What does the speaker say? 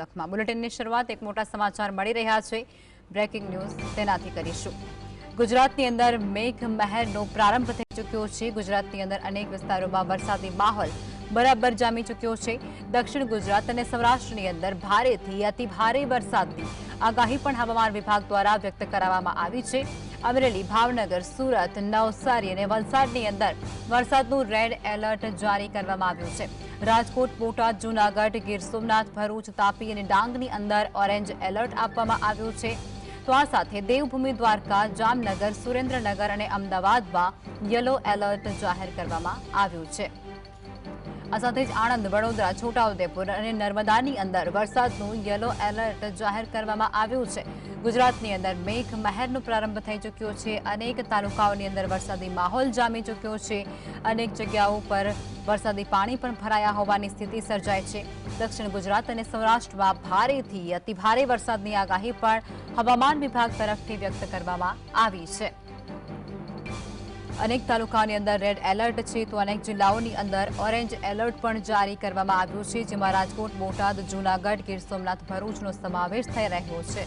લખમાં. બુલેટિનની શરૂઆત એક મોટા સમાચાર મળી રહ્યા છે. બ્રેકિંગ ન્યૂઝ તેનાથી કરીશું. ગુજરાતની અંદર મેઘ મહેરનો પ્રારંભ થઈ ચૂક્યો છે. ગુજરાતની અંદર અનેક વિસ્તારોમાં વરસાદી માહોલ બરાબર જામી ચૂક્યો છે. દક્ષિણ ગુજરાત અને સૌરાષ્ટ્રની અંદર ભારેથી અતિ ભારે વરસાદની આગાહી પણ હવામાન વિભાગ દ્વારા વ્યક્ત કરાવવામાં આવી છે. અમરેલી ભાવનગર, સુરત, નવસારી અને વલસાડની અંદર વરસાદનું રેડ એલર્ટ જારી કરવામાં આવ્યું છે. રાજકોટ, બોટાદ, જૂનાગઢ, ગીર સોમનાથ, ભરૂચ, તાપી અને ડાંગની અંદર ઓરેન્જ એલર્ટ આપવામાં આવ્યું છે. તો આ સાથે દેવભૂમિ દ્વારકા, જામનગર, સુરેન્દ્રનગર અને અમદાવાદમાં યલો એલર્ટ જાહેર કરવામાં આવ્યું છે. આ સાથે જ આણંદ, વડોદરા, છોટાઉદેપુર અને નર્મદાની અંદર વરસાદનું યલો એલર્ટ જાહેર કરવામાં આવ્યું છે. ગુજરાતની અંદર મેઘ મહેરનો પ્રારંભ થઈ ચૂક્યો છે. અનેક તાલુકાઓની અંદર વરસાદી માહોલ જામી ચૂક્યો છે. અનેક જગ્યાઓ પર વરસાદી પાણી પણ ભરાયા હોવાની સ્થિતિ સર્જાય છે. દક્ષિણ ગુજરાત અને સૌરાષ્ટ્રમાં ભારેથી અતિભારે વરસાદની આગાહી પણ હવામાન વિભાગ તરફથી વ્યક્ત કરવામાં આવી છે. અનેક તાલુકાઓની અંદર રેડ એલર્ટ છે તો અનેક જિલ્લાઓની અંદર ઓરેન્જ એલર્ટ પણ જારી કરવામાં આવ્યું છે, જેમાં રાજકોટ, બોટાદ, જૂનાગઢ, ગીર સોમનાથ, ભરૂચનો સમાવેશ થઈ રહ્યો છે.